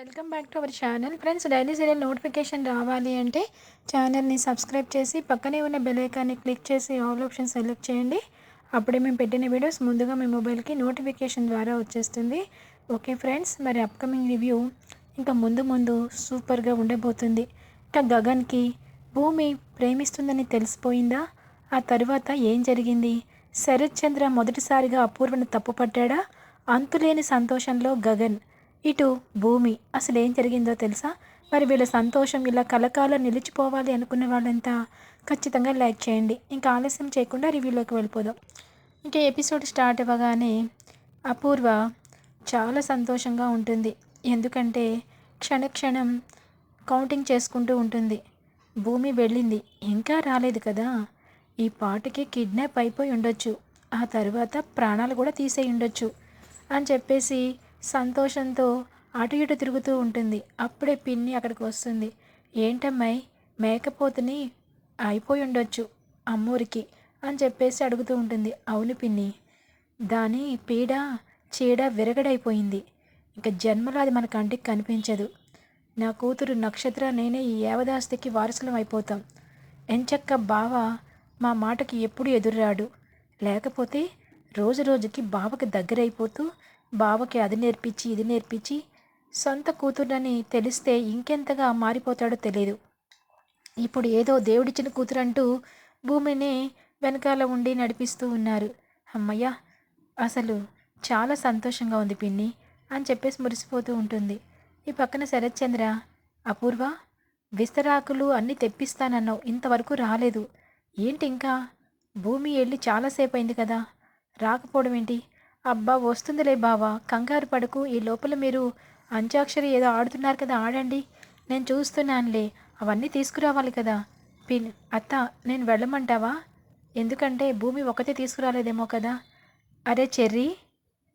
Welcome back to our channel. Friends daily serial notification రావాలి అంటే ఛానల్ని సబ్స్క్రైబ్ చేసి పక్కనే ఉన్న బెల్ ఐకాన్ని క్లిక్ చేసి ఆల్ ఆప్షన్ సెలెక్ట్ చేయండి. అప్పుడే మేము పెట్టిన వీడియోస్ ముందుగా మీ మొబైల్కి నోటిఫికేషన్ ద్వారా వచ్చేస్తుంది. ఓకే ఫ్రెండ్స్ మరి అప్కమింగ్ రివ్యూ ఇంకా ముందు ముందు సూపర్గా ఉండబోతుంది. ఇంకా గగన్కి భూమి ప్రేమిస్తుందని తెలిసిపోయిందా? ఆ తర్వాత ఏం జరిగింది? శరత్ చంద్ర మొదటిసారిగా అపూర్వను తప్పుపట్టాడా? అంతులేని సంతోషంలో గగన్ ఇటు భూమి అసలు ఏం జరిగిందో తెలుసా? మరి వీళ్ళ సంతోషం ఇలా కలకాలం నిలిచిపోవాలి అనుకున్న వాళ్ళంతా ఖచ్చితంగా లైక్ చేయండి. ఇంకా ఆలస్యం చేయకుండా రివ్యూలోకి వెళ్ళిపోదాం. ఇంకా ఎపిసోడ్ స్టార్ట్ అవ్వగానే అపూర్వ చాలా సంతోషంగా ఉంటుంది. ఎందుకంటే క్షణక్షణం కౌంటింగ్ చేసుకుంటూ ఉంటుంది. భూమి వెళ్ళింది. ఇంకా రాలేదు కదా? ఈ పాటకి కిడ్నాప్ అయిపోయి ఉండొచ్చు. ఆ తర్వాత ప్రాణాలు కూడా తీసేయి ఉండొచ్చు అని చెప్పేసి సంతోషంతో అటు ఇటు తిరుగుతూ ఉంటుంది. అప్పుడే పిన్ని అక్కడికి వస్తుంది. ఏంటమ్మాయి మేకపోతుని అయిపోయి ఉండొచ్చు అమ్మూరికి అని చెప్పేసి అడుగుతూ ఉంటుంది. అవును పిన్ని దాని పీడ చీడ విరగడైపోయింది. ఇక జన్మలో అది మన కంటికి కనిపించదు. నా కూతురు నక్షత్ర నేనే ఈ యావదాస్తికి వారసులం అయిపోతాం. ఎంచక్క బావ మా మాటకి ఎప్పుడు ఎదురురాడు. లేకపోతే రోజు రోజుకి బావకి దగ్గరైపోతూ బావకి అది నేర్పించి ఇది నేర్పించి సొంత కూతుర్నని తెలిస్తే ఇంకెంతగా మారిపోతాడో తెలియదు ఇప్పుడు ఏదో దేవుడిచ్చిన కూతురంటూ భూమిని వెనకాల ఉండి నడిపిస్తూ ఉన్నారు. అమ్మయ్య అసలు చాలా సంతోషంగా ఉంది పిన్ని అని చెప్పేసి మురిసిపోతూ ఉంటుంది. ఈ పక్కన శరత్చంద్ర అపూర్వ విస్తరాకులు అన్నీ తెప్పిస్తానన్నావు ఇంతవరకు రాలేదు. ఏంటి ఇంకా? భూమి వెళ్ళి చాలాసేపు అయింది కదా. రాకపోవడం ఏంటి అబ్బా వస్తుందిలే బావా. కంగారు పడకు. ఈ లోపల మీరు అంత్యాక్షరి ఏదో ఆడుతున్నారు కదా ఆడండి. నేను చూస్తున్నానులే. అవన్నీ తీసుకురావాలి కదా. పిన్ అత్త నేను వెళ్ళమంటావా? ఎందుకంటే భూమి ఒకతే తీసుకురాలేదేమో కదా. అరే చెర్రీ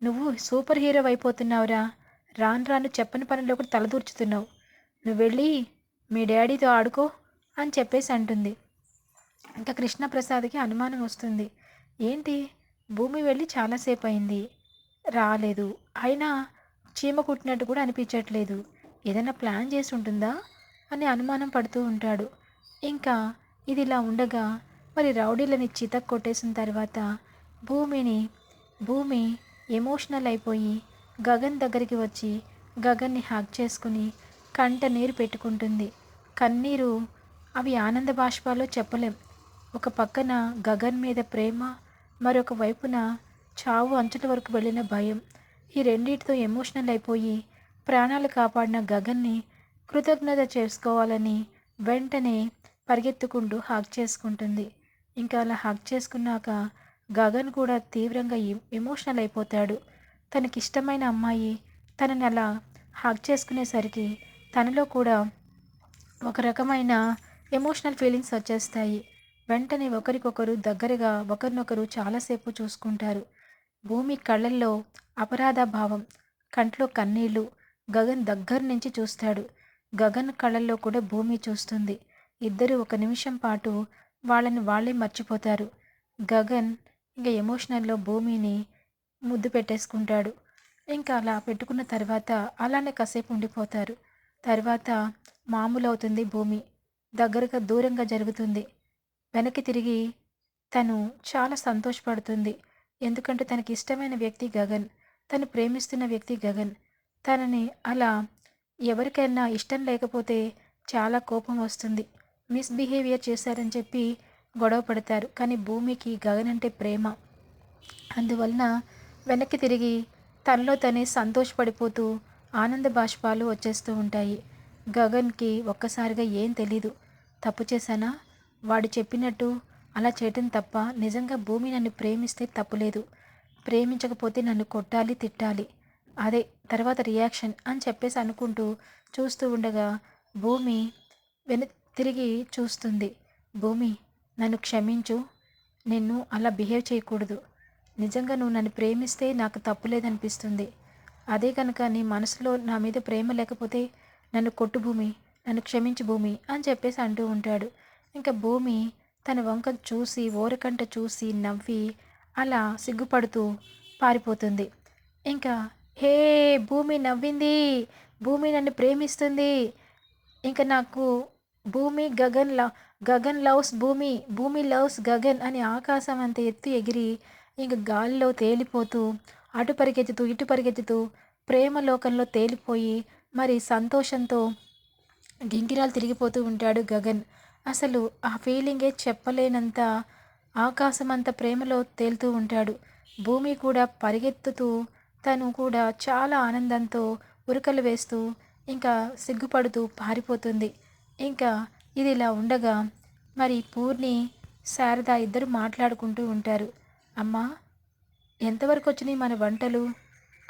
నువ్వు సూపర్ హీరో అయిపోతున్నావురా. రాను రాను చెప్పని పనుల్లో కూడా తలదూర్చుతున్నావు నువ్వు వెళ్ళి మీ డాడీతో ఆడుకో అని చెప్పేసి అంటుంది. ఇంకా కృష్ణప్రసాద్కి అనుమానం వస్తుంది. ఏంటి? భూమి వెళ్ళి చాలాసేపు అయింది రాలేదు. అయినా చీమ కుట్టినట్టు కూడా అనిపించట్లేదు. ఏదైనా ప్లాన్ చేసి ఉంటుందా అని అనుమానం పడుతూ ఉంటాడు. ఇంకా ఇది ఇలా ఉండగా మరి రౌడీలని చితక్ కొట్టేసిన తర్వాత భూమిని భూమి ఎమోషనల్ అయిపోయి గగన్ దగ్గరికి వచ్చి గగన్ని హ్యాక్ చేసుకుని కంట నీరు పెట్టుకుంటుంది. కన్నీరు అవి ఆనంద బాష్పాలో చెప్పలేం. ఒక పక్కన గగన్ మీద ప్రేమ మరొక వైపున చావు అంచుల వరకు వెళ్ళిన భయం. ఈ రెండింటితో ఎమోషనల్ అయిపోయి ప్రాణాలు కాపాడిన గగన్ని కృతజ్ఞత చేసుకోవాలని వెంటనే పరిగెత్తుకుంటూ హాక్ చేసుకుంటుంది. ఇంకా అలా హాక్ చేసుకున్నాక గగన్ కూడా తీవ్రంగా ఎమోషనల్ అయిపోతాడు. తనకిష్టమైన అమ్మాయి తనని అలా హాక్ చేసుకునేసరికి తనలో కూడా ఒక రకమైన ఎమోషనల్ ఫీలింగ్స్ వచ్చేస్తాయి. వెంటనే ఒకరికొకరు దగ్గరగా ఒకరినొకరు చాలాసేపు చూసుకుంటారు. భూమి కళ్ళల్లో అపరాధ భావం కంట్లో కన్నీళ్ళు గగన్ దగ్గర నుంచి చూస్తాడు. గగన్ కళ్ళల్లో కూడా భూమి చూస్తుంది. ఇద్దరు ఒక నిమిషం పాటు వాళ్ళని వాళ్ళే మర్చిపోతారు. గగన్ ఇంకా ఎమోషనల్లో భూమిని ముద్దు పెట్టేసుకుంటాడు. ఇంకా అలా పెట్టుకున్న తర్వాత అలానే కాసేపు ఉండిపోతారు. తర్వాత మామూలు అవుతుంది భూమి. దగ్గరగా దూరంగా జరుగుతుంది. వెనక్కి తిరిగి తను చాలా సంతోషపడుతుంది. ఎందుకంటే తనకి ఇష్టమైన వ్యక్తి గగన్. తను ప్రేమిస్తున్న వ్యక్తి గగన్. తనని అలా ఎవరికైనా ఇష్టం లేకపోతే చాలా కోపం వస్తుంది. మిస్బిహేవియర్ చేశారని చెప్పి గొడవ పడతారు. కానీ భూమికి గగన్ అంటే ప్రేమ. అందువలన వెనక్కి తిరిగి తనలో తనే సంతోషపడిపోతూ ఆనంద బాష్పాలు వచ్చేస్తూ ఉంటాయి. గగన్కి ఒక్కసారిగా ఏం తెలీదు. తప్పు చేశానా? వాడు చెప్పినట్టు అలా చేయటం తప్ప నిజంగా భూమి నన్ను ప్రేమిస్తే తప్పులేదు. ప్రేమించకపోతే నన్ను కొట్టాలి తిట్టాలి. అదే తర్వాత రియాక్షన్ అని చెప్పేసి అనుకుంటూ చూస్తూ ఉండగా భూమి వెన తిరిగి చూస్తుంది. భూమి నన్ను క్షమించు. నిన్ను అలా బిహేవ్ చేయకూడదు. నిజంగా నువ్వు నన్ను ప్రేమిస్తే నాకు తప్పులేదనిపిస్తుంది. అదే కనుక నీ మనసులో నా మీద ప్రేమ లేకపోతే నన్ను కొట్టు భూమి నన్ను క్షమించు భూమి అని చెప్పేసి అంటూ ఉంటాడు. ఇంకా భూమి తన వంక చూసి ఓరకంట చూసి నవ్వి అలా సిగ్గుపడుతూ పారిపోతుంది. ఇంకా హే భూమి నవ్వింది. భూమి నన్ను ప్రేమిస్తుంది. ఇంకా నాకు భూమి గగన్ లవ్ గగన్ లవ్స్ భూమి భూమి లవ్స్ గగన్ అని ఆకాశం అంత ఎత్తు ఎగిరి ఇంక గాలిలో తేలిపోతూ అటు పరిగెత్తుతూ ఇటు పరిగెత్తుతూ ప్రేమ లోకంలో తేలిపోయి మరి సంతోషంతో గింగిరాలు తిరిగిపోతూ ఉంటాడు గగన్. అసలు ఆ ఫీలింగే చెప్పలేనంత ఆకాశమంత ప్రేమలో తేలుతూ ఉంటాడు. భూమి కూడా పరిగెత్తుతూ తను కూడా చాలా ఆనందంతో ఉరకలు వేస్తూ ఇంకా సిగ్గుపడుతూ పారిపోతుంది. ఇంకా ఇది ఇలా ఉండగా మరి పూర్ణి శారద ఇద్దరు మాట్లాడుకుంటూ ఉంటారు. అమ్మా ఎంతవరకు వచ్చినాయి మన వంటలు?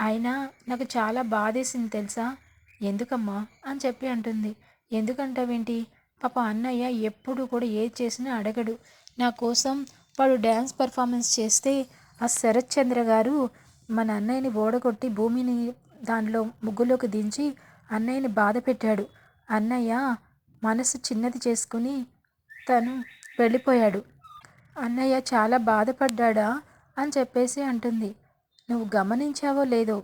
అయినా నాకు చాలా బాధేసింది తెలుసా? ఎందుకమ్మా? అని చెప్పి అంటుంది. ఎందుకంటావేంటి? పాప అన్నయ్య ఎప్పుడు కూడా ఏది చేసినా అడగడు. నా కోసం వాడు డ్యాన్స్ పర్ఫార్మెన్స్ చేస్తే ఆ శరత్ చంద్ర గారు మన అన్నయ్యని ఓడగొట్టి భూమిని దానిలో ముగ్గులోకి దించి అన్నయ్యని బాధ పెట్టాడు. అన్నయ్య మనసు చిన్నది చేసుకుని తను వెళ్ళిపోయాడు. అన్నయ్య చాలా బాధపడ్డా అని చెప్పేసి అంటుంది. నువ్వు గమనించావో లేదో?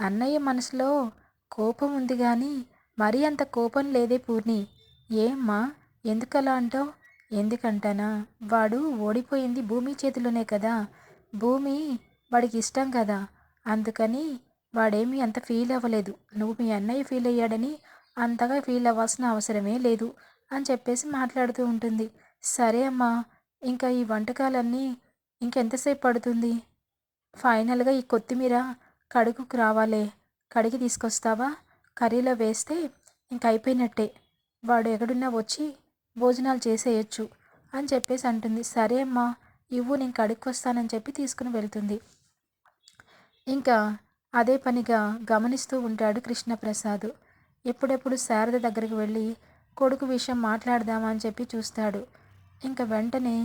అన్నయ్య మనసులో కోపం ఉంది కానీ మరీ అంత కోపం లేదే పూర్ణి. ఏమ్మా ఎందుకలా అంటావు? ఎందుకంటానా? వాడు ఓడిపోయింది భూమి చేతిలోనే కదా. భూమి వాడికి ఇష్టం కదా. అందుకని వాడేమీ అంత ఫీల్ అవ్వలేదు. నువ్వు మీ అన్నయ్య ఫీల్ అయ్యాడని అంతగా ఫీల్ అవ్వాల్సిన అవసరమే లేదు అని చెప్పేసి మాట్లాడుతూ ఉంటుంది. సరే అమ్మా ఇంకా ఈ వంటకాలన్నీ ఇంకెంతసేపు పడుతుంది? ఫైనల్గా ఈ కొత్తిమీర కడుగుకు రావాలే. కడిగి తీసుకొస్తావా? కర్రీలో వేస్తే ఇంక అయిపోయినట్టే. వాడు ఎక్కడున్నా వచ్చి భోజనాలు చేసేయచ్చు అని చెప్పేసి అంటుంది. సరే అమ్మా ఇవ్వు నేను కడుక్కొస్తానని చెప్పి తీసుకుని వెళ్తుంది. ఇంకా అదే పనిగా గమనిస్తూ ఉంటాడు కృష్ణప్రసాద్. ఎప్పుడెప్పుడు శారద దగ్గరికి వెళ్ళి కొడుకు విషయం మాట్లాడదామా అని చెప్పి చూస్తాడు. ఇంకా వెంటనే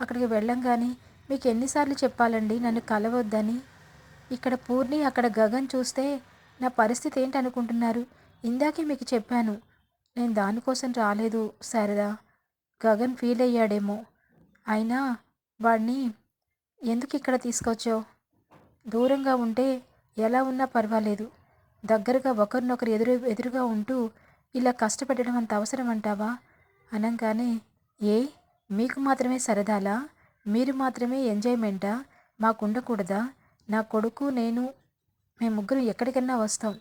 అక్కడికి వెళ్ళంగానే మీకు ఎన్నిసార్లు చెప్పాలండి? నన్ను కలవద్దని. ఇక్కడ పూర్ణి అక్కడ గగన్ చూస్తే నా పరిస్థితి ఏంటి అనుకుంటున్నారు ఇందాకే మీకు చెప్పాను నేను దానికోసం రాలేదు శారదా. గగన్ ఫీల్ అయ్యాడేమో. అయినా వాడిని ఎందుకు ఇక్కడ తీసుకొచ్చావు? దూరంగా ఉంటే ఎలా ఉన్నా పర్వాలేదు. దగ్గరగా ఒకరినొకరు ఎదురు ఎదురుగా ఉంటూ ఇలా కష్టపెట్టడం అంత అవసరం అంటావా అనగానే ఏ? మీకు మాత్రమే సరదాలా? మీరు మాత్రమే ఎంజాయ్మెంటా? మాకు ఉండకూడదా నా కొడుకు నేను మేము ముగ్గురు ఎక్కడికన్నా వస్తాం.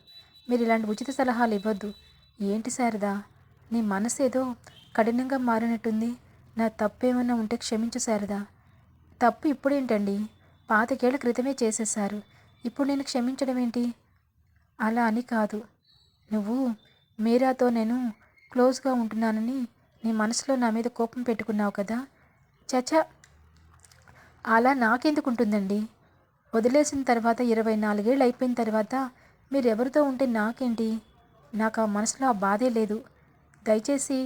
మీరు ఇలాంటి ఉచిత సలహాలు ఇవ్వద్దు. ఏంటి శారదా? నీ మనసు ఏదో కఠినంగా మారినట్టుంది. నా తప్పు ఏమైనా ఉంటే క్షమించు శారదా. తప్పు ఇప్పుడేంటండి? పాతికేళ్ళ క్రితమే చేసేశారు. ఇప్పుడు నేను క్షమించడం ఏంటి అలా అని కాదు. నువ్వు మీరాతో నేను క్లోజ్గా ఉంటున్నానని నీ మనసులో నా మీద కోపం పెట్టుకున్నావు కదా? చచా అలా నాకెందుకు ఉంటుందండి వదిలేసిన తర్వాత ఇరవై నాలుగేళ్ళు అయిపోయిన తర్వాత మీరెవరితో ఉంటే నాకేంటి? నాకు ఆ మనసులో ఆ బాధే లేదు. దయచేసి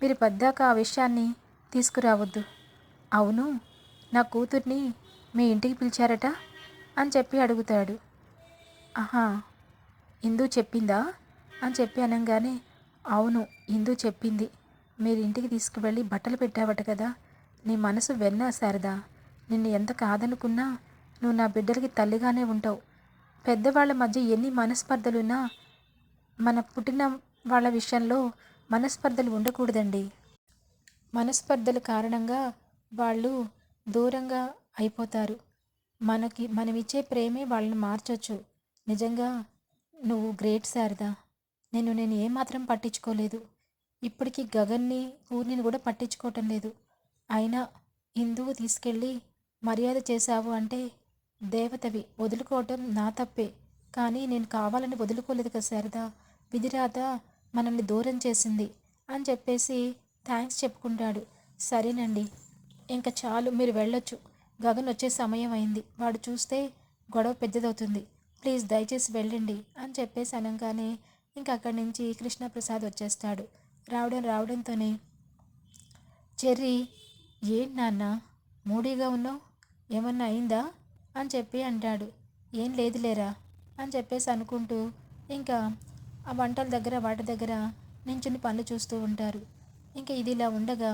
మీరు పెద్దాక ఆ విషయాన్ని తీసుకురావద్దు. అవును నా కూతుర్ని మీ ఇంటికి పిలిచారట అని చెప్పి అడుగుతాడు. ఆహా ఇందు చెప్పిందా? అని చెప్పి అనగానే అవును ఇందు చెప్పింది. మీరు ఇంటికి తీసుకువెళ్ళి బట్టలు పెట్టావట కదా నీ మనసు వెన్నా శారదా. నిన్ను ఎంత కాదనుకున్నా నువ్వు నా బిడ్డలకి తల్లిగానే ఉంటావు. పెద్దవాళ్ళ మధ్య ఎన్ని మనస్పర్ధలున్నా మన పుట్టిన వాళ్ళ విషయంలో మనస్పర్ధలు ఉండకూడదండి. మనస్పర్ధల కారణంగా వాళ్ళు దూరంగా అయిపోతారు. మనకి మనం ఇచ్చే ప్రేమే వాళ్ళని మార్చొచ్చు. నిజంగా నువ్వు గ్రేట్ శారదా. నేను నేను ఏమాత్రం పట్టించుకోలేదు. ఇప్పటికీ గగన్ని పూర్ణిని కూడా పట్టించుకోవటం లేదు. అయినా హిందువు తీసుకెళ్ళి మర్యాద చేశావు అంటే దేవతవి వదులుకోవటం నా తప్పే. కానీ నేను కావాలని వదులుకోలేదు కదా శారదా. విధిరాత మనల్ని దూరం చేసింది అని చెప్పేసి థ్యాంక్స్ చెప్పుకుంటాడు. సరేనండి ఇంకా చాలు మీరు వెళ్ళొచ్చు. గగన్ వచ్చే సమయం అయింది. వాడు చూస్తే గొడవ పెద్దదవుతుంది. ప్లీజ్ దయచేసి వెళ్ళండి అని చెప్పేసి అనగానే ఇంక అక్కడి నుంచి కృష్ణప్రసాద్ వచ్చేస్తాడు. రావడం రావడంతోనే చెర్రీ ఏం నాన్న మూడీగా ఉన్నావు? ఏమన్నా అయిందా? అని చెప్పి అంటాడు. ఏం లేదులేరా? అని చెప్పేసి అనుకుంటూ ఇంకా ఆ వంటల దగ్గర వాటి దగ్గర నించుని పనులు చూస్తూ ఉంటారు. ఇంకా ఇది ఇలా ఉండగా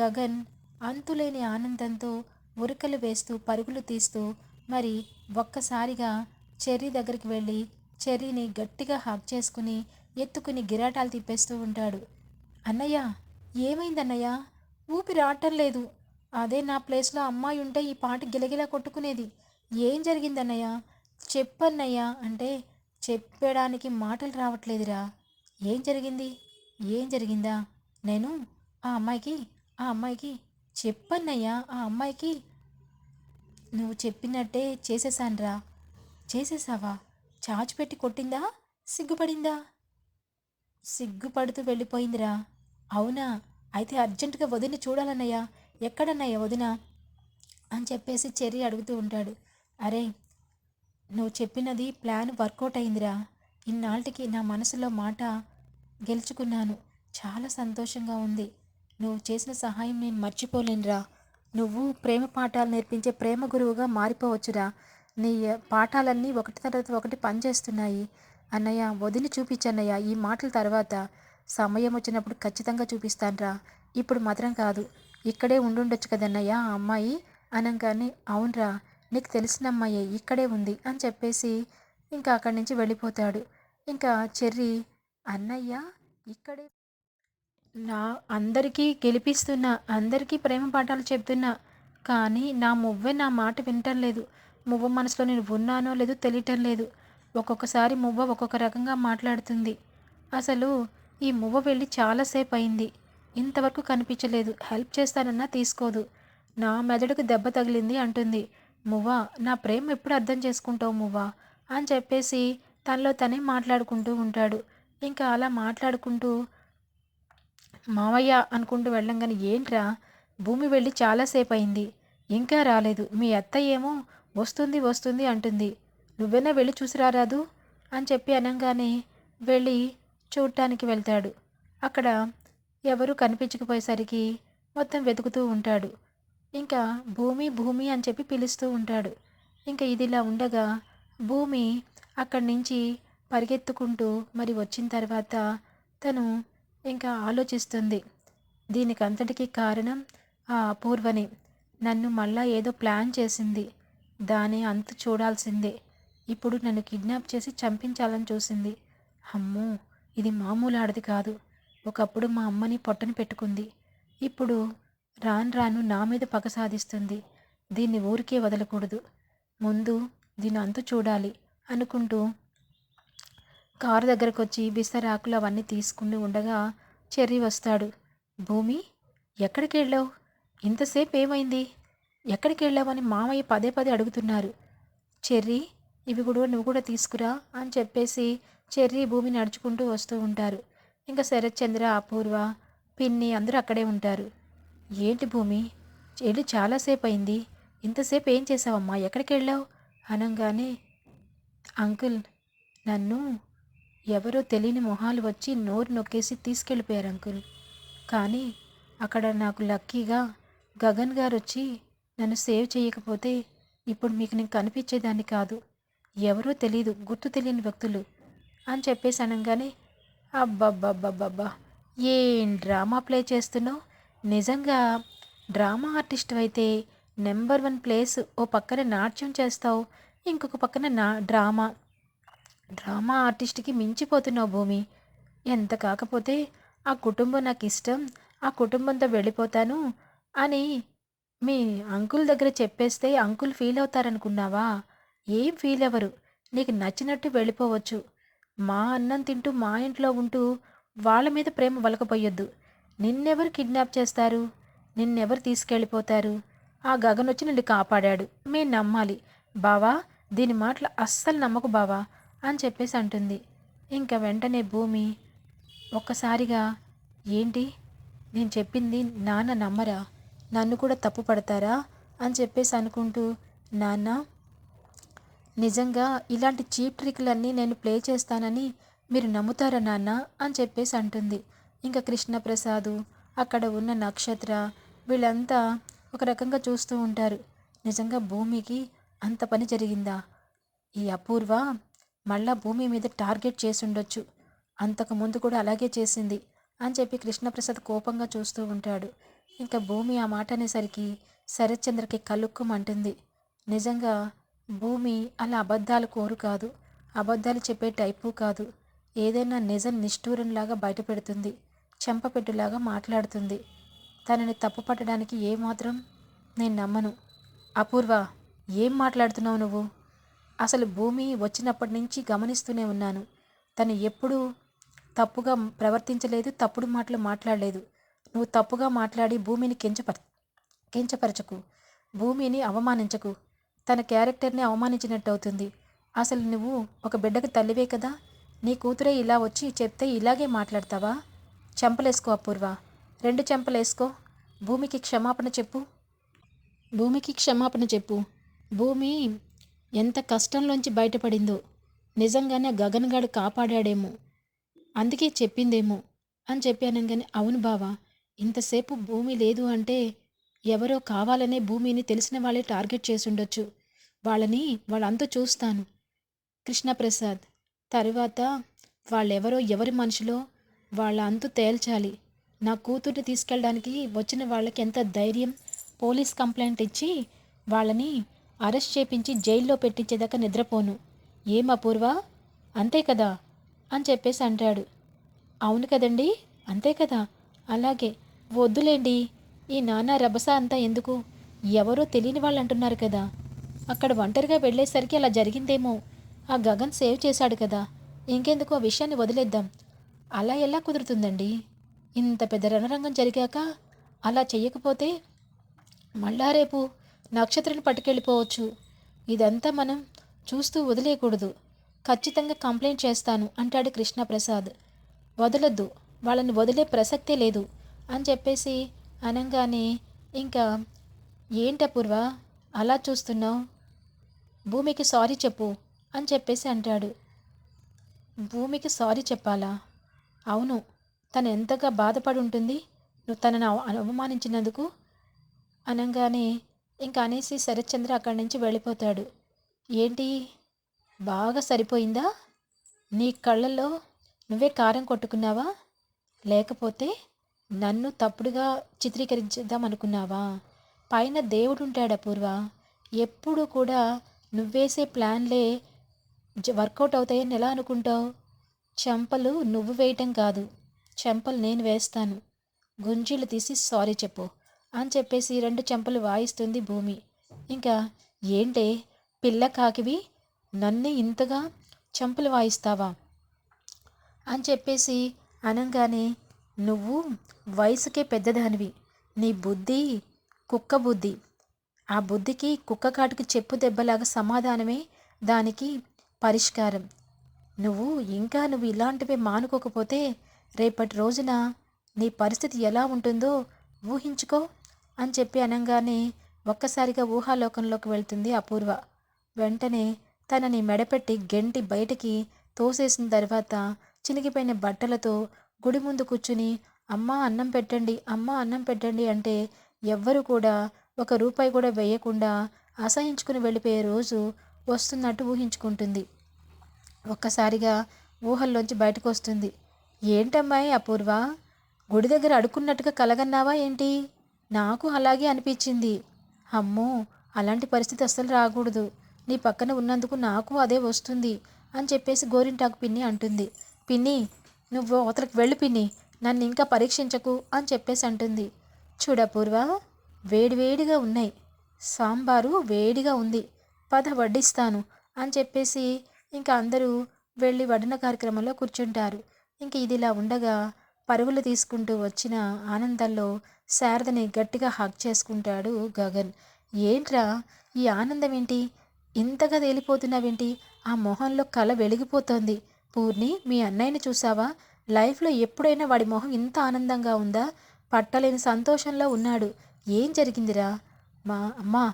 గగన్ అంతులేని ఆనందంతో ఉరకలు వేస్తూ పరుగులు తీస్తూ మరి ఒక్కసారిగా చెర్రీ దగ్గరికి వెళ్ళి చెర్రీని గట్టిగా హాక్ చేసుకుని ఎత్తుకుని గిరాటాలు తిప్పేస్తూ ఉంటాడు. అన్నయ్య ఏమైందన్నయ్య? ఊపిరి ఆడటం లేదు. అదే నా ప్లేస్లో అమ్మాయి ఉంటే ఈ పాట గిలగిలా కొట్టుకునేది. ఏం జరిగిందన్నయ్య? చెప్పన్నయ్య అంటే చెప్పడానికి మాటలు రావట్లేదురా. ఏం జరిగింది? ఏం జరిగిందా? నేను ఆ అమ్మాయికి ఆ అమ్మాయికి చెప్పన్నయ్యా ఆ అమ్మాయికి నువ్వు చెప్పినట్టే చేసేసానరా. చేసేసావా? చాచిపెట్టి కొట్టిందా? సిగ్గుపడిందా? సిగ్గుపడుతూ వెళ్ళిపోయిందిరా. అవునా? అయితే అర్జెంటుగా వదిన చూడాలన్నయ్యా. ఎక్కడన్నయ్యా వదిన? అని చెప్పేసి చెర్రీ అడుగుతూ ఉంటాడు. అరే నువ్వు చెప్పినది ప్లాన్ వర్కౌట్ అయిందిరా. ఇన్నాళ్ళకి నా మనసులో మాట గెలుచుకున్నాను. చాలా సంతోషంగా ఉంది. నువ్వు చేసిన సహాయం నేను మర్చిపోలేనురా. నువ్వు ప్రేమ పాఠాలు నేర్పించే ప్రేమ గురువుగా మారిపోవచ్చురా. నీ పాఠాలన్నీ ఒకటి తర్వాత ఒకటి పనిచేస్తున్నాయి. అన్నయ్య వదిలి చూపించన్నయ్య ఈ మాటల తర్వాత. సమయం వచ్చినప్పుడు ఖచ్చితంగా చూపిస్తానురా. ఇప్పుడు మాత్రం కాదు. ఇక్కడే ఉండుండొచ్చు కదన్నయ్య ఆ అమ్మాయి అనగానే అవునరా. నీకు తెలిసిన అమ్మాయి ఇక్కడే ఉంది అని చెప్పేసి ఇంకా అక్కడి నుంచి వెళ్ళిపోతాడు. ఇంకా చెర్రి అన్నయ్య ఇక్కడే నా అందరికీ గెలిపిస్తున్నా అందరికీ ప్రేమ పాఠాలు చెప్తున్నా కానీ నా మువ్వే నా మాట వినటం లేదు. మువ్వ మనసులో నేను ఉన్నానో లేదో తెలియటం లేదు. ఒక్కొక్కసారి మువ్వ ఒక్కొక్క రకంగా మాట్లాడుతుంది. అసలు ఈ మువ్వ వెళ్ళి చాలాసేపు అయింది. ఇంతవరకు కనిపించలేదు. హెల్ప్ చేస్తానన్నా తీసుకోదు. నా మెదడుకు దెబ్బ తగిలింది అంటుంది. మువ్వా నా ప్రేమ ఎప్పుడు అర్థం చేసుకుంటావు మువ్వా? అని చెప్పేసి తనలో తనే మాట్లాడుకుంటూ ఉంటాడు. ఇంకా అలా మాట్లాడుకుంటూ మావయ్య అనుకుంటూ వెళ్ళంగానే ఏంట్రా? భూమి వెళ్ళి చాలాసేపు అయింది ఇంకా రాలేదు. మీ అత్త ఏమో వస్తుంది వస్తుంది అంటుంది. నువ్వైనా వెళ్ళి చూసి రారాదు అని చెప్పి అనగానే వెళ్ళి చూడటానికి వెళ్తాడు. అక్కడ ఎవరు కనిపించకపోయేసరికి మొత్తం వెతుకుతూ ఉంటాడు. ఇంకా భూమి భూమి అని చెప్పి పిలుస్తూ ఉంటాడు. ఇంకా ఇదిలా ఉండగా భూమి అక్కడి నుంచి పరిగెత్తుకుంటూ మరి వచ్చిన తర్వాత తను ఇంకా ఆలోచిస్తుంది. దీనికి అంతటికీ కారణం ఆ అపూర్వని. నన్ను మళ్ళా ఏదో ప్లాన్ చేసింది. దాని అంత చూడాల్సిందే. ఇప్పుడు నన్ను కిడ్నాప్ చేసి చంపించాలని చూసింది. అమ్మో! ఇది మామూలు ఆడది కాదు. ఒకప్పుడు మా అమ్మని పొట్టని పెట్టుకుంది. ఇప్పుడు రాను రాను నా మీద పగ సాధిస్తుంది. దీన్ని ఊరికే వదలకూడదు. ముందు దీని అంతు చూడాలి అనుకుంటూ కారు దగ్గరకు వచ్చి బిస్తరాకులు అవన్నీ తీసుకుని ఉండగా చెర్రీ వస్తాడు. భూమి ఎక్కడికి వెళ్ళావు? ఇంతసేపు ఏమైంది? ఎక్కడికి వెళ్ళావని మామయ్య పదే పదే అడుగుతున్నారు. చెర్రీ ఇవి కూడా నువ్వు కూడా తీసుకురా అని చెప్పేసి చెర్రీ భూమి నడుచుకుంటూ వస్తూ ఉంటారు. ఇంకా శరత్ చంద్ర అపూర్వ పిన్ని అందరూ అక్కడే ఉంటారు. ఏంటి భూమి? వెళ్ళి చాలాసేపు అయింది ఇంతసేపు ఏం చేసావమ్మా ఎక్కడికి వెళ్ళావు అనగానే అంకుల్ నన్ను ఎవరో తెలియని మొహాలు వచ్చి నోరు నొక్కేసి తీసుకెళ్ళిపోయారు అంకుల్. కానీ అక్కడ నాకు లక్కీగా గగన్ గారు వచ్చి నన్ను సేవ్ చేయకపోతే ఇప్పుడు మీకు నేను కనిపించేదాన్ని కాదు. ఎవరో తెలియదు గుర్తు తెలియని వ్యక్తులు అని చెప్పేసి అనగానే అబ్బబ్బబ్బబ్బబ్బా ఏం డ్రామా ప్లే చేస్తున్నావు? నిజంగా డ్రామా ఆర్టిస్ట్ అయితే నెంబర్ వన్ ప్లేస్ ఓ పక్కన నాట్యం చేస్తావు ఇంకొక పక్కన నా డ్రామా. డ్రామా ఆర్టిస్ట్కి మించిపోతున్నావు భూమి. ఎంత కాకపోతే ఆ కుటుంబం నాకు ఇష్టం ఆ కుటుంబంతో వెళ్ళిపోతాను అని మీ అంకుల్ దగ్గర చెప్పేస్తే అంకుల్ ఫీల్ అవుతారనుకున్నావా? ఏం ఫీల్ అవ్వరు. నీకు నచ్చినట్టు వెళ్ళిపోవచ్చు. మా అన్నం తింటూ మా ఇంట్లో ఉంటూ వాళ్ళ మీద ప్రేమ వలకపోయొద్దు. నిన్నెవరు కిడ్నాప్ చేస్తారు? నిన్నెవరు తీసుకెళ్ళిపోతారు? ఆ గగన్ వచ్చి నిన్ను కాపాడాడు. మేము నమ్మాలి. బావా దీని మాటలు అస్సలు నమ్మకు బావా అని చెప్పేసి అంటుంది. ఇంకా వెంటనే భూమి ఒక్కసారిగా ఏంటి? నేను చెప్పింది నాన్న నమ్మరా? నన్ను కూడా తప్పు పడతారా? అని చెప్పేసి అనుకుంటూ నాన్న నిజంగా ఇలాంటి చీప్ ట్రిక్లన్నీ నేను ప్లే చేస్తానని మీరు నమ్ముతారా నాన్న? అని చెప్పేసి అంటుంది. ఇంకా కృష్ణప్రసాదు అక్కడ ఉన్న నక్షత్ర వీళ్ళంతా ఒక రకంగా చూస్తూ ఉంటారు. నిజంగా భూమికి అంత పని జరిగిందా? ఈ అపూర్వ మళ్ళా భూమి మీద టార్గెట్ చేసి ఉండొచ్చు అంతకుముందు కూడా అలాగే చేసింది అని చెప్పి కృష్ణప్రసాద్ కోపంగా చూస్తూ ఉంటాడు. ఇంకా భూమి ఆ మాట అనేసరికి శరత్చంద్రకి కలుక్కుమంటుంది. నిజంగా భూమి అలా అబద్ధాలు కోరు కాదు. అబద్ధాలు చెప్పే టైపు కాదు. ఏదైనా నిజం నిష్ఠూరంలాగా బయటపెడుతుంది. చెంపపెట్టులాగా మాట్లాడుతుంది. తనని తప్పు పట్టడానికి ఏమాత్రం నేను నమ్మను. అపూర్వ ఏం మాట్లాడుతున్నావు నువ్వు? అసలు భూమి వచ్చినప్పటి నుంచి గమనిస్తూనే ఉన్నాను. తను ఎప్పుడూ తప్పుగా ప్రవర్తించలేదు తప్పుడు మాటలు మాట్లాడలేదు. నువ్వు తప్పుగా మాట్లాడి భూమిని కించపర కించపరచకు. భూమిని అవమానించకు. తన క్యారెక్టర్ని అవమానించినట్టు అవుతుంది అసలు నువ్వు ఒక బిడ్డకు తల్లివే కదా? నీ కూతురే ఇలా వచ్చి చెప్తే ఇలాగే మాట్లాడతావా? చెంపలేసుకో అపూర్వ. రెండు చెంపలేసుకో. భూమికి క్షమాపణ చెప్పు. భూమికి క్షమాపణ చెప్పు. భూమి ఎంత కష్టంలోంచి బయటపడిందో. నిజంగానే గగన్గాడు కాపాడాడేమో. అందుకే చెప్పిందేమో అని చెప్పాను కానీ అవును బావా. ఇంతసేపు భూమి లేదు అంటే ఎవరో కావాలనే భూమిని తెలిసిన వాళ్ళే టార్గెట్ చేసుండొచ్చు. వాళ్ళని వాళ్ళంతా చూస్తాను. కృష్ణప్రసాద్. తరువాత వాళ్ళెవరో ఎవరి మనుషులో వాళ్ళ అంతు తేల్చాలి. నా కూతుర్ని తీసుకెళ్ళడానికి వచ్చిన వాళ్ళకి ఎంత ధైర్యం పోలీస్ కంప్లైంట్ ఇచ్చి వాళ్ళని అరెస్ట్ చేపించి జైల్లో పెట్టించేదాకా నిద్రపోను. ఏం అపూర్వ? అంతే కదా? అని చెప్పేసి అంటాడు. అవును కదండి? అంతే కదా? అలాగే. వద్దులేండి. ఈ నాన్న రభస అంతా ఎందుకు? ఎవరో తెలియని వాళ్ళు అంటున్నారు కదా. అక్కడ ఒంటరిగా వెళ్ళేసరికి అలా జరిగిందేమో. ఆ గగన్ సేవ్ చేశాడు కదా. ఇంకెందుకు ఆ విషయాన్ని వదిలేద్దాం. అలా ఎలా కుదురుతుందండి? ఇంత పెద్ద రణరంగం జరిగాక అలా చెయ్యకపోతే మళ్ళా రేపు నక్షత్రాన్ని పట్టుకెళ్ళిపోవచ్చు. ఇదంతా మనం చూస్తూ వదిలేయకూడదు. ఖచ్చితంగా కంప్లైంట్ చేస్తాను అంటాడు కృష్ణప్రసాద్. వదలొద్దు వాళ్ళని వదిలే ప్రసక్తే లేదు అని చెప్పేసి అనగానే ఇంకా ఏంటపూర్వ అలా చూస్తున్నావు? భూమికి సారీ చెప్పు అని చెప్పేసి అంటాడు. భూమికి సారీ చెప్పాలా? అవును తను ఎంతగా బాధపడి ఉంటుంది నువ్వు తనను అవ- అవమానించినందుకు? అనగానే ఇంకా అనేసి శరత్చంద్ర అక్కడి నుంచి వెళ్ళిపోతాడు. ఏంటి? బాగా సరిపోయిందా? నీ కళ్ళల్లో నువ్వే కారం కొట్టుకున్నావా? లేకపోతే నన్ను తప్పుడుగా చిత్రీకరించేద్దాం అనుకున్నావా? పైన దేవుడు ఉంటాడు అపూర్వ ఎప్పుడు కూడా నువ్వేసే ప్లాన్లే వర్కౌట్ అవుతాయని ఎలా అనుకుంటావు? చెంపలు నువ్వు వేయటం కాదు. చెంపలు నేను వేస్తాను. గుంజీలు తీసి సారీ చెప్పు అని చెప్పేసి రెండు చెంపలు వాయిస్తుంది భూమి. ఇంకా ఏంటే పిల్ల కాకివి నన్ను ఇంతగా చెంపలు వాయిస్తావా? అని చెప్పేసి అనగానే నువ్వు వయసుకే పెద్దదానివి. నీ బుద్ధి కుక్క బుద్ధి. ఆ బుద్ధికి కుక్క కాటుకి చెప్పు దెబ్బలాగా సమాధానమే దానికి పరిష్కారం. నువ్వు ఇంకా నువ్వు ఇలాంటివి మానుకోకపోతే రేపటి రోజున నీ పరిస్థితి ఎలా ఉంటుందో ఊహించుకో అని చెప్పి అనగానే ఒక్కసారిగా ఊహాలోకంలోకి వెళ్తుంది అపూర్వ. వెంటనే తనని మెడపెట్టి గెంటి బయటికి తోసేసిన తర్వాత చినిగిపోయిన బట్టలతో గుడి ముందు కూర్చుని అమ్మ అన్నం పెట్టండి అమ్మ అన్నం పెట్టండి అంటే ఎవ్వరు కూడా ఒక రూపాయి కూడా వేయకుండా అసహించుకుని వెళ్ళిపోయే రోజు వస్తున్నట్టు ఊహించుకుంటుంది. ఒక్కసారిగా ఊహల్లోంచి బయటకు వస్తుంది ఏంటమ్మాయి అపూర్వ? గుడి దగ్గర అడుక్కున్నట్టుగా కలగన్నావా ఏంటి? నాకు అలాగే అనిపించింది. అమ్మో అలాంటి పరిస్థితి అస్సలు రాకూడదు. నీ పక్కన ఉన్నందుకు నాకు అదే వస్తుంది అని చెప్పేసి గోరింటాకు పిన్ని అంటుంది. పిన్ని నువ్వు అవతలకు వెళ్ళు పిన్ని. నన్ను ఇంకా పరీక్షించకు అని చెప్పేసి అంటుంది. చూడపూర్వ వేడివేడిగా ఉన్నాయి. సాంబారు వేడిగా ఉంది. పద వడ్డిస్తాను అని చెప్పేసి ఇంకా అందరూ వెళ్ళి వడన కార్యక్రమంలో కూర్చుంటారు. ఇంక ఇదిలా ఉండగా పరుగులు తీసుకుంటూ వచ్చిన ఆనందంలో శారదని గట్టిగా హక్ చేసుకుంటాడు గగన్. ఏంట్రా ఈ ఆనందం ఏంటి? ఇంతగా తేలిపోతున్నావేంటి? ఆ మొహంలో కళ వెలిగిపోతోంది. పూర్ణి మీ అన్నయ్యని చూసావా లైఫ్లో ఎప్పుడైనా వాడి మొహం ఇంత ఆనందంగా ఉందా? పట్టలేని సంతోషంలో ఉన్నాడు. ఏం జరిగిందిరా? మా అమ్మా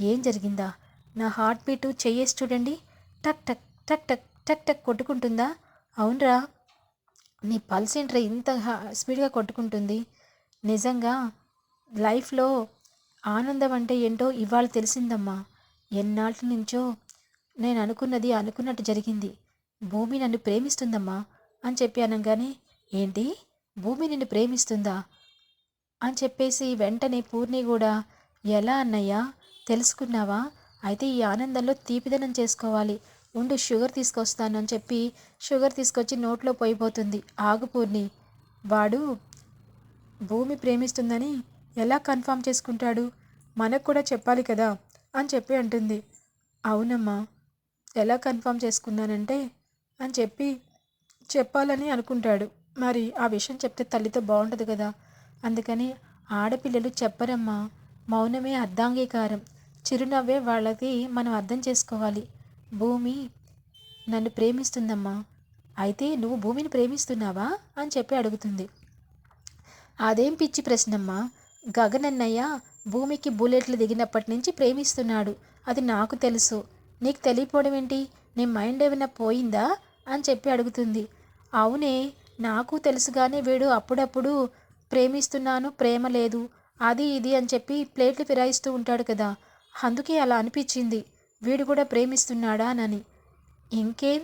ఏం జరిగిందా? నా హార్ట్ బీటు చెయ్యేసి చూడండి. టక్ టక్ టక్ టక్ టక్ టక్ కొట్టుకుంటుందా? అవునరా. నీ పల్స్ ఏంట్రా ఇంత స్పీడ్గా కొట్టుకుంటుంది? నిజంగా లైఫ్లో ఆనందం అంటే ఏంటో ఇవాళ తెలిసిందమ్మా. ఎన్నాళ్ళ నుంచో నేను అనుకున్నది అనుకున్నట్టు జరిగింది. భూమి నన్ను ప్రేమిస్తుందమ్మా అని చెప్పి అనగానే ఏంటి? భూమి నిన్ను ప్రేమిస్తుందా? అని చెప్పేసి వెంటనే పూర్ణి కూడా ఎలా అన్నయ్యా తెలుసుకున్నావా? అయితే ఈ ఆనందంలో తీపిదనం చేసుకోవాలి. ఉండు షుగర్ తీసుకొస్తానని చెప్పి షుగర్ తీసుకొచ్చి నోట్లో పోయిపోతుంది. ఆగు పూర్ణి. వాడు భూమి ప్రేమిస్తుందని ఎలా కన్ఫామ్ చేసుకుంటాడు? మనకు కూడా చెప్పాలి కదా అని చెప్పి అంటుంది. అవునమ్మా ఎలా కన్ఫామ్ చేసుకున్నానంటే అని చెప్పి చెప్పాలని అనుకుంటాడు. మరి ఆ విషయం చెప్తే తల్లితో బాగుంటుంది కదా? అందుకని ఆడపిల్లలు చెప్పరమ్మా. మౌనమే అర్ధాంగీకారం. చిరునవ్వే వాళ్ళకి మనం అర్థం చేసుకోవాలి. భూమి నన్ను ప్రేమిస్తుందమ్మా. అయితే నువ్వు భూమిని ప్రేమిస్తున్నావా? అని చెప్పి అడుగుతుంది. అదేం పిచ్చి ప్రశ్నమ్మా. గగనన్నయ్య భూమికి బుల్లెట్లు దిగినప్పటి నుంచి ప్రేమిస్తున్నాడు. అది నాకు తెలుసు. నీకు తెలియపోవడం ఏంటి? నీ మైండ్ ఏమైనా పోయిందా? అని చెప్పి అడుగుతుంది. అవునే నాకు తెలుసుగానే వీడు అప్పుడప్పుడు ప్రేమిస్తున్నాను ప్రేమ లేదు అది ఇది అని చెప్పి ప్లేట్లు ఫిరాయిస్తూ ఉంటాడు కదా. అందుకే అలా అనిపించింది. వీడు కూడా ప్రేమిస్తున్నాడా అని ఇంకేం?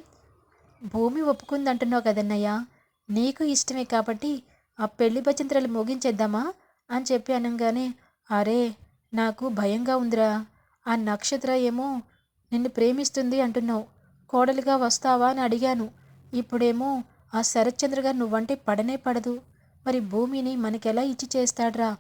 భూమి ఒప్పుకుందంటున్నావు కదన్నయ్యా. నీకు ఇష్టమే కాబట్టి ఆ పెళ్ళి భజంత్రాలు ముగించేద్దామా? అని చెప్పి అనగానే అరే నాకు భయంగా ఉందిరా. ఆ నక్షత్ర ఏమో నిన్ను ప్రేమిస్తుంది అంటున్నావు. కోడలుగా వస్తావా అని అడిగాను. ఇప్పుడేమో ఆ శరత్చంద్ర గారు నువ్వంటే పడనే పడదు. మరి భూమిని మనకెలా ఇచ్చి చేస్తాడ్రా?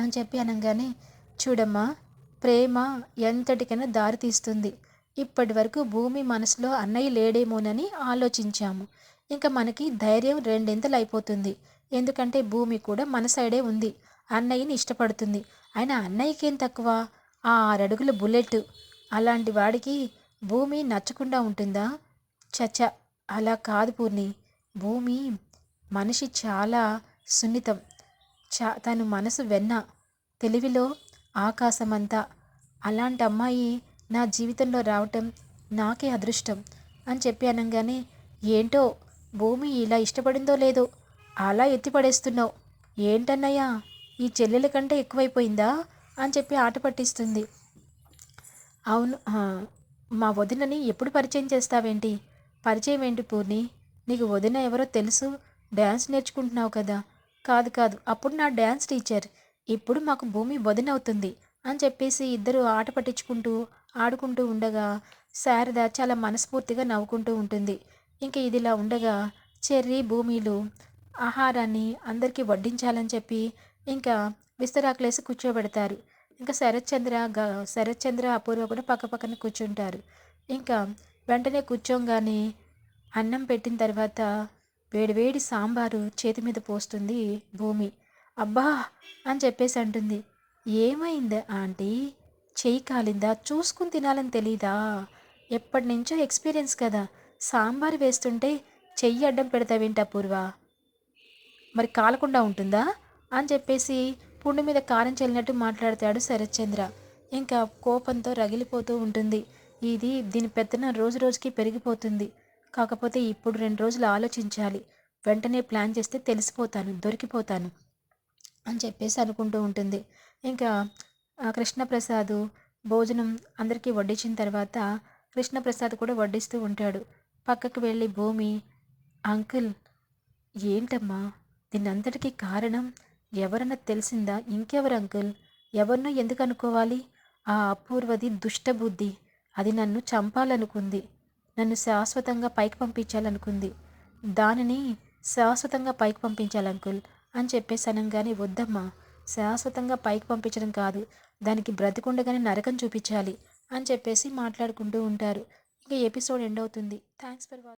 అని చెప్పి అనగానే చూడమ్మా ప్రేమ ఎంతటికైనా దారి తీస్తుంది. ఇప్పటి వరకు భూమి మనసులో అన్నయ్య లేడేమోనని ఆలోచించాము. ఇంకా మనకి ధైర్యం రెండింతలు అయిపోతుంది. ఎందుకంటే భూమి కూడా మన సైడే ఉంది. అన్నయ్యని ఇష్టపడుతుంది. ఆయన అన్నయ్యకేం తక్కువ? ఆ ఆరడుగుల బుల్లెట్. అలాంటి వాడికి భూమి నచ్చకుండా ఉంటుందా? చచ్చ అలా కాదు పూర్ణి. భూమి మనిషి చాలా సున్నితం. చా తను మనసు వెన్న. తెలివిలో ఆకాశమంతా అలాంటి అమ్మాయి నా జీవితంలో రావటం నాకే అదృష్టం అని చెప్పి అనగానే ఏంటో భూమి ఇలా ఇష్టపడిందో లేదో అలా ఎత్తిపడేస్తున్నావు ఏంటన్నయ్యా ఈ చెల్లెల కంటే ఎక్కువైపోయిందా? అని చెప్పి ఆట పట్టిస్తుంది. అవును మా వదినని ఎప్పుడు పరిచయం చేస్తావేంటి? పరిచయం ఏంటి పూర్ణి? నీకు వదిన ఎవరో తెలుసు? డ్యాన్స్ నేర్చుకుంటున్నావు కదా? కాదు కాదు అప్పుడు నా డ్యాన్స్ టీచర్. ఇప్పుడు మాకు భూమి వదిన అవుతుంది. అని చెప్పేసి ఇద్దరు ఆట పట్టించుకుంటూ ఆడుకుంటూ ఉండగా శారద చాలా మనస్ఫూర్తిగా నవ్వుకుంటూ ఉంటుంది. ఇంక ఇదిలా ఉండగా చెర్రీ భూమిలు ఆహారాన్ని అందరికీ వడ్డించాలని చెప్పి ఇంకా విస్తరాకులేసి కూర్చోబెడతారు. ఇంకా శరత్చంద్ర గ శరత్చంద్ర అపూర్వ కూడా పక్క పక్కన కూర్చుంటారు. ఇంకా వెంటనే కూర్చోంగానే అన్నం పెట్టిన తర్వాత వేడివేడి సాంబారు చేతి మీద పోస్తుంది భూమి. అబ్బా! అని చెప్పేసి అంటుంది. ఏమైంది ఆంటీ? చెయ్యి కాలిందా? చూసుకుని తినాలని తెలీదా? ఎప్పటి నుంచో ఎక్స్పీరియన్స్ కదా. సాంబార్ వేస్తుంటే చెయ్యి అడ్డం పెడతావేంటా పూర్వ. మరి కాలకుండా ఉంటుందా? అని చెప్పేసి పుండు మీద కారం చెల్లినట్టు మాట్లాడతాడు శరత్చంద్ర. ఇంకా కోపంతో రగిలిపోతూ ఉంటుంది. ఇది దీని పెత్తనం రోజు రోజుకి పెరిగిపోతుంది. కాకపోతే ఇప్పుడు రెండు రోజులు ఆలోచించాలి. వెంటనే ప్లాన్ చేస్తే తెలిసిపోతాను దొరికిపోతాను. అని చెప్పేసి అనుకుంటూ ఉంటుంది. ఇంకా కృష్ణప్రసాద్ భోజనం అందరికీ వడ్డించిన తర్వాత కృష్ణప్రసాద్ కూడా వడ్డిస్తూ ఉంటాడు. పక్కకు వెళ్ళి భూమి అంకుల్ ఏంటమ్మా? దీనంతటికీ కారణం ఎవరన్నా తెలిసిందా? ఇంకెవరు అంకుల్? ఎవరినో ఎందుకు అనుకోవాలి? ఆ అపూర్వది దుష్టబుద్ధి. అది నన్ను చంపాలనుకుంది. నన్ను శాశ్వతంగా పైకి పంపించాలనుకుంది. దానిని శాశ్వతంగా పైకి పంపించాలి అంకుల్. అని చెప్పేసి అనగానే వద్దమ్మా. శాశ్వతంగా పైకి పంపించడం కాదు. దానికి బ్రతికుండగానే నరకం చూపించాలి అని చెప్పేసి మాట్లాడుకుంటూ ఉంటారు. ఇంకా ఎపిసోడ్ ఎండ్ అవుతుంది. Thanks for watching